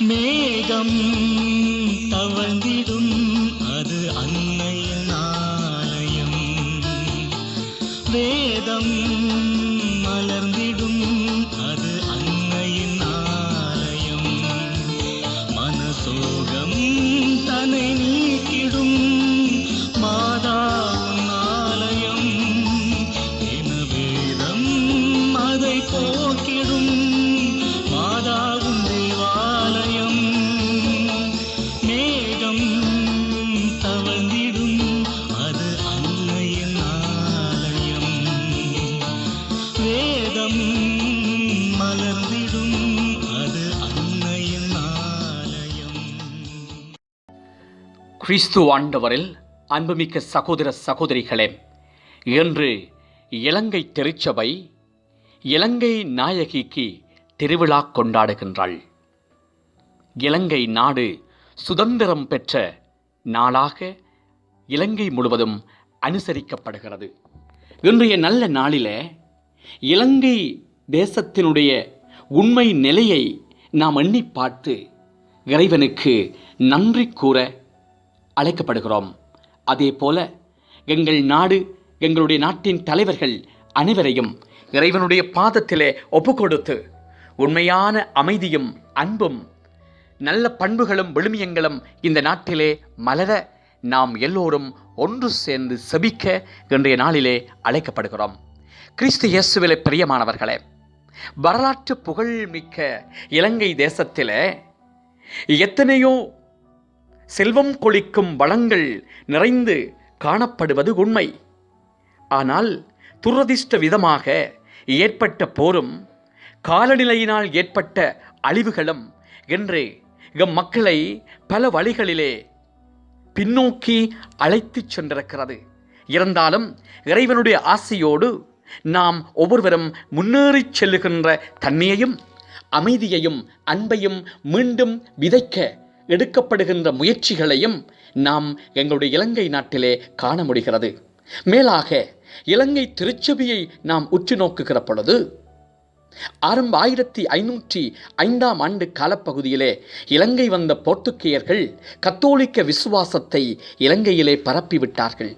மேகம் தவழ்ந்திடும் அது அன்னையின் ஆலயம். வேதம் கிறிஸ்து ஆண்டவரில் அன்புமிக்க சகோதர சகோதரிகளே இன்று இலங்கை திருச்சபை இலங்கை நாயகிக்கு திருவிழா கொண்டாடுகின்றாள். இலங்கை நாடு சுதந்திரம் பெற்ற நாளாக இலங்கை முழுவதும் அனுசரிக்கப்படுகிறது. இன்றைய நல்ல நாளிலே இலங்கை தேசத்தினுடைய உண்மை நிலையை நாம் எண்ணி பார்த்து இறைவனுக்கு நன்றி கூற அழைக்கப்படுகிறோம். அதே போல எங்கள் நாடு எங்களுடைய நாட்டின் தலைவர்கள் அனைவரையும் இறைவனுடைய பாதத்திலே ஒப்புக்கொடுத்து உண்மையான அமைதியும் அன்பும் நல்ல பண்புகளும் விழுமியங்களும் இந்த நாட்டிலே மலர நாம் எல்லோரும் ஒன்று சேர்ந்து செபிக்க இன்றைய நாளிலே அழைக்கப்படுகிறோம். கிறிஸ்து இயேசுவிலே பிரியமானவர்களே வரலாற்று புகழ்மிக்க இலங்கை தேசத்தில் எத்தனையோ செல்வம் கொளிக்கும் வளங்கள் நிறைந்து காணப்படுவது உண்மை. ஆனால் துரதிர்ஷ்ட விதமாக ஏற்பட்ட போரும் காலநிலையினால் ஏற்பட்ட அழிவுகளும் என்று எம் மக்களை பல வழிகளிலே பின்னோக்கி அழைத்துச் சென்றிருக்கிறது. இருந்தாலும் இறைவனுடைய ஆசையோடு நாம் ஒவ்வொருவரும் முன்னேறிச் செல்லுகின்ற தன்மையையும் அமைதியையும் அன்பையும் மீண்டும் விதைக்க எடுக்கப்படுகின்ற முயற்சிகளையும் நாம் எங்களுடைய இலங்கை நாட்டிலே காண முடிகிறது. மேலாக இலங்கை திருச்சபையை நாம் உற்று நோக்குகிற பொழுது ஆரம்ப ஆயிரத்தி ஐநூற்றி ஐந்தாம் ஆண்டு காலப்பகுதியிலே இலங்கை வந்த போர்த்துக்கேயர்கள் கத்தோலிக்க விசுவாசத்தை இலங்கையிலே பரப்பிவிட்டார்கள்.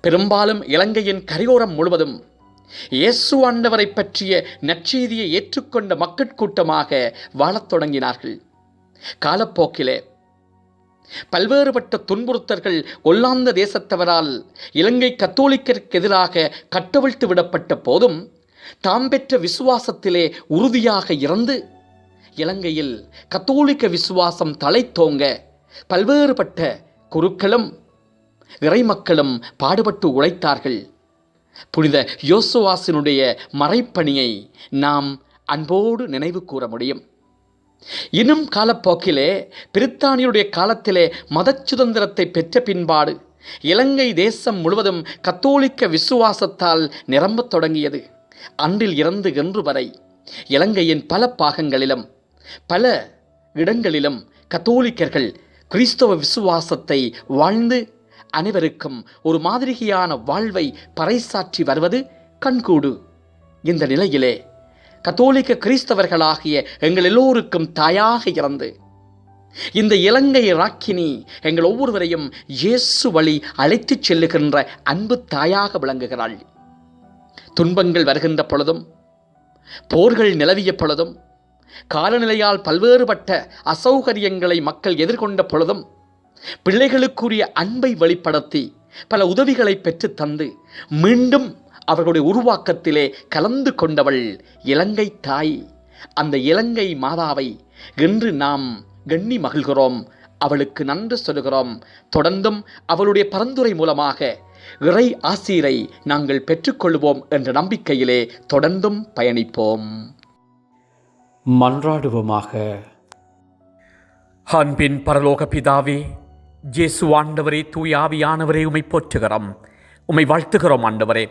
பெரும்பாலும் இலங்கையின் கரையோரம் முழுவதும் இயேசு ஆண்டவரை பற்றிய நற்செய்தியை ஏற்றுக்கொண்ட மக்கட்கூட்டமாக வாழத் தொடங்கினார்கள். காலப்போக்கிலே. பல்வேறுபட்ட துன்புறுத்தல்கள் ஒல்லாந்த தேசத்தவரால் இலங்கை கத்தோலிக்கருக்கு எதிராக கட்டவிழ்த்து விடப்பட்ட போதும் தாம் பெற்ற விசுவாசத்திலே உறுதியாக இறந்து இலங்கையில் கத்தோலிக்க விசுவாசம் தலைத்தோங்க பல்வேறுபட்ட குருக்களும் இறைமக்களும் பாடுபட்டு உழைத்தார்கள். புனித யோசுவாசினுடைய மறைப்பணியை நாம் அன்போடு நினைவு கூற முடியும். இன்னும் காலப்போக்கிலே பிரித்தானியருடைய காலத்திலே மத சுதந்திரத்தை பெற்ற பின்பாடு இலங்கை தேசம் முழுவதும் கத்தோலிக்க விசுவாசத்தால் நிரம்பத் தொடங்கியது. அன்றில் இறந்து இன்று வரை இலங்கையின் பல பாகங்களிலும் பல இடங்களிலும் கத்தோலிக்கர்கள் கிறிஸ்தவ விசுவாசத்தை வாழ்ந்து அனைவருக்கும் ஒரு மாதிரியான வாழ்வை பறைசாற்றி வருவது கண்கூடு. இந்த நிலையிலே கத்தோலிக்க கிறிஸ்தவர்களாகிய எங்கள் எல்லோருக்கும் தாயாக இறந்து. இந்த இலங்கை ராக்கினி எங்கள் ஒவ்வொருவரையும் இயேசு வழி அழைத்துச் செல்லுகின்ற அன்பு தாயாக விளங்குகிறாள். துன்பங்கள் வருகின்ற பொழுதும் போர்கள் நிலவிய பொழுதும் காலநிலையால் பல்வேறுபட்ட அசௌகரியங்களை மக்கள் எதிர்கொண்ட பொழுதும் பிள்ளைகளுக்குரிய அன்பை வெளிப்படுத்தி பல உதவிகளை பெற்று தந்து மீண்டும் அவர்களுடைய உருவாக்கத்திலே கலந்து கொண்டவள் இலங்கை தாய். அந்த இலங்கை மாதாவை இன்று நாம் எண்ணி மகிழ்கிறோம் அவளுக்கு நன்றி சொல்கிறோம். தொடர்ந்தும் அவளுடைய பரந்துரை மூலமாக இறை ஆசீரை நாங்கள் பெற்றுக்கொள்வோம் என்ற நம்பிக்கையிலே தொடர்ந்தும் பயணிப்போம். மன்றாடுவோமாக. அன்பின் பரலோக பிதாவே ஜேசு ஆண்டவரே தூயாவியானவரே உமை போற்றுகிறோம். உமை வாழ்த்துகிறோம் ஆண்டவரே.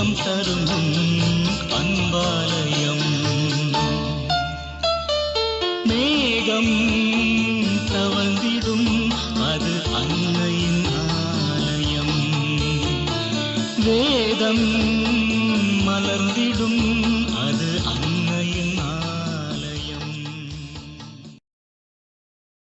சுகம் தரும் அன்பாலயம். மேகம் தவழ்ந்திடும் அது அன்னையின் ஆலயம். வேதம் மலர்ந்திடும்